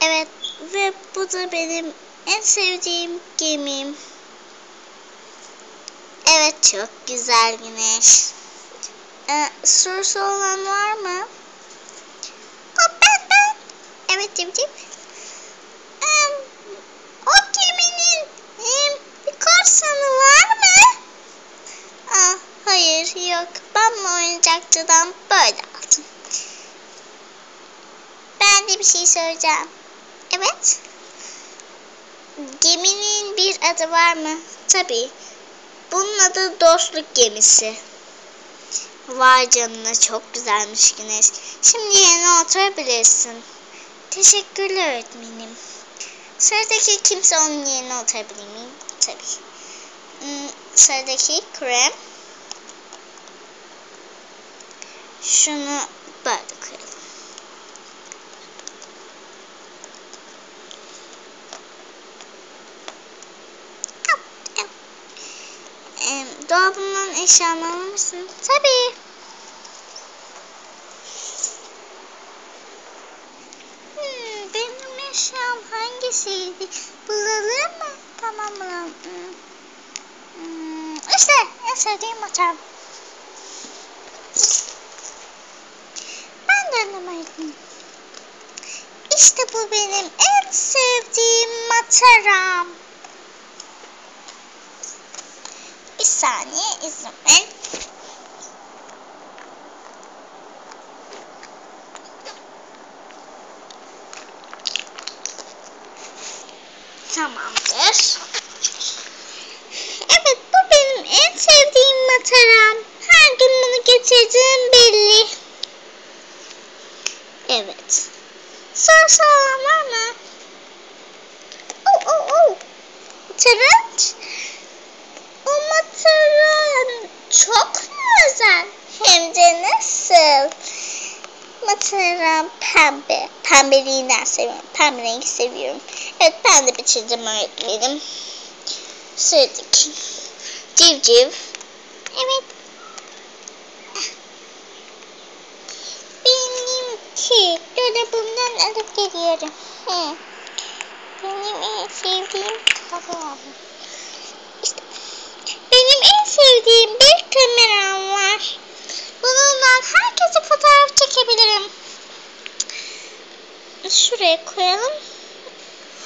Evet ve bu da benim en sevdiğim gemim. Evet çok güzel güneş. Ee, sorusu olan var mı? Aa, ben ben. Evet Cim. Ee, o geminin bir korsanı var mı? Aa, hayır yok. Ben mi oyuncakçıdan böyle aldım. Ben de bir şey söyleyeceğim. Evet. Geminin bir adı var mı? Tabii. Bunun adı dostluk gemisi. Vay canına çok güzelmiş Güneş. Şimdi yerine oturabilirsin. Teşekkürler öğretmenim. Sıradaki kimse onun yerine oturabilir miyim? Tabii. Hmm, sıradaki krem. Şunu böyle koyalım. Ee, mısın? Tabii. Hmm, benim eşyam hangisiydi? Bulalım mı? Tamam bulalım. Hmm. Hmm, işte en sevdiğim maçam. Ben de anlamadım. İşte bu benim en sevdiğim mataram. Bir saniye izin ver. Tamamdır. Evet bu benim en sevdiğim mataram. Her gün bunu getirdiğim belli. Evet. Olan var mı? Oh oh oh. Tırınç. O mataran çok mu özel? Hem de nasıl? Mataran pembe. Pembeliğinden seviyorum. Pembe rengi seviyorum. Evet ben de bitirdim öğretmenim. Sıradaki. Civciv. Evet. Benimki. Dolabımdan alıp geliyorum. Hı. Benim en sevdiğim kameram. İşte. Benim en sevdiğim bir kameram var. Bununla herkese fotoğraf çekebilirim. Şuraya koyalım.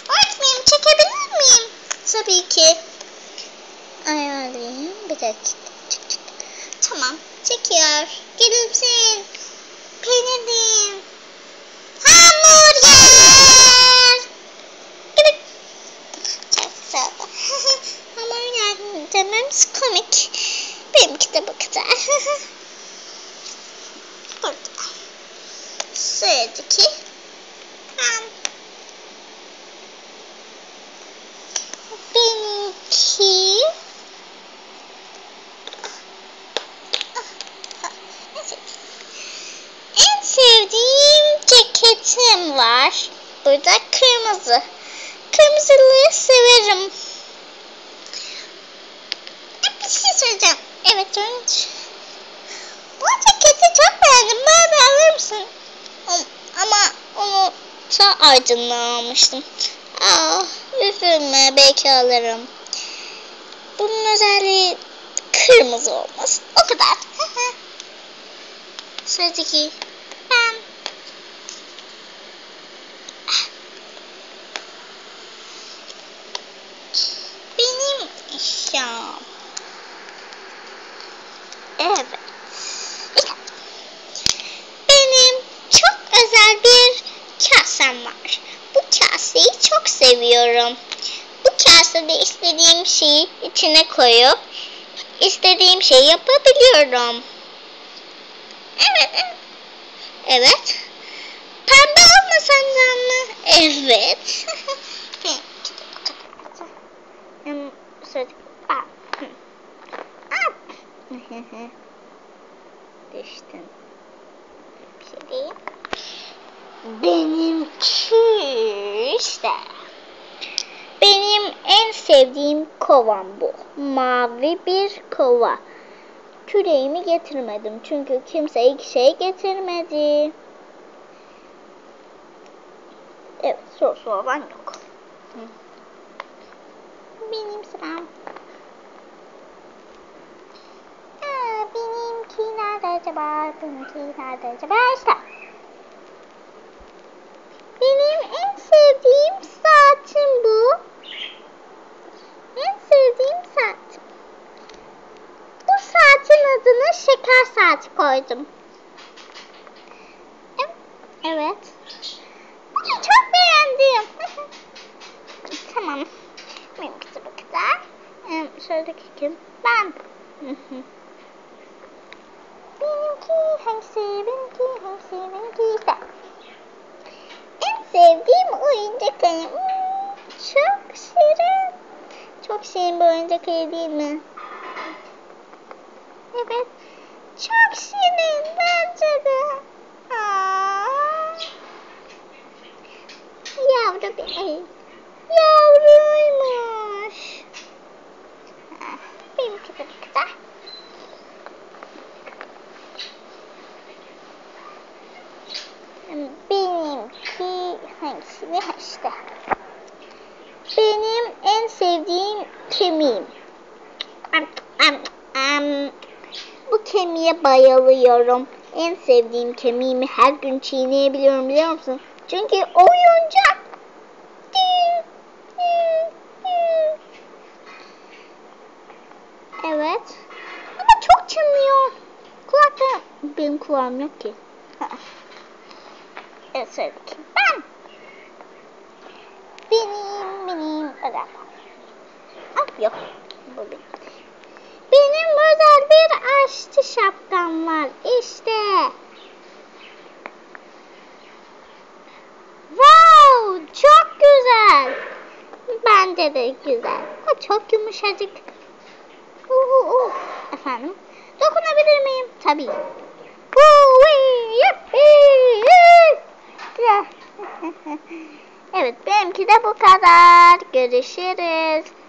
Öğretmenim çekebilir miyim? Tabii ki. Ayarlayayım. Bir dakika. Çık, çık. Tamam. Çekiyor. Gülümseyin. Hamburger. Evet. Çok sağ ol. Hamburger dememiz komik. Benimki de bu kadar. Burada. Sıradaki. Ben. Benimki. En sevdiğim ceketim var. Burada kırmızı. Kırmızılığı severim. Bir şey söyleyeceğim. Evet Tunç. Bu ceketi çok beğendim. Bana da alır mısın? Ama onu ardından almıştım. Aa, üzülme belki alırım. Bunun özelliği kırmızı olması. O kadar. Sıradaki ben. Benim eşyam. Evet. Benim çok özel bir kasem var. Bu kaseyi çok seviyorum. Bu kasede istediğim şeyi içine koyup istediğim şeyi yapabiliyorum. Evet. evet. Pembe olmasan da? Evet. Düştün. Bir şey değil. Benimki işte. Benim en sevdiğim kovam bu. Mavi bir kova. Küreğimi getirmedim çünkü kimse iki şey getirmedi. Evet sorusu olan yok. Benim sıram. Aa, benimki nerede acaba? Benimki nerede acaba? İşte. Benim en sevdiğim saatim bu. En sevdiğim saatim. Bu saatin adını şeker saati koydum. Evet. Çok beğendim. tamam. Benimkisi bu kadar. Şuradaki kim? Ben. benimki hangisi? Benimki hangisi? Benimki işte. En sevdiğim oyuncak ayı. Hmm, çok şirin. Çok şirin bir oyuncak değil mi? Evet. Çok şirin bence de. Aa. Yavru bir ayı. Yavruymuş. Benimki de. Benimki hangisi? Ne işte. Benim en sevdiğim. Kemiğe bayılıyorum. En sevdiğim kemiğimi her gün çiğneyebiliyorum biliyor musun? Çünkü oyuncak. Evet. Ama çok çınlıyor. Kulakta benim kulağım yok ki. Evet. Ben. Benim, benim özel. Ah yok. Bu benim. Benim özel bir aşçı şapkam var. İşte. Wow, çok güzel. Bence de güzel. O çok yumuşacık. Uh, uh. Efendim? Dokunabilir miyim? Tabii. Uh, evet benimki de bu kadar. Görüşürüz.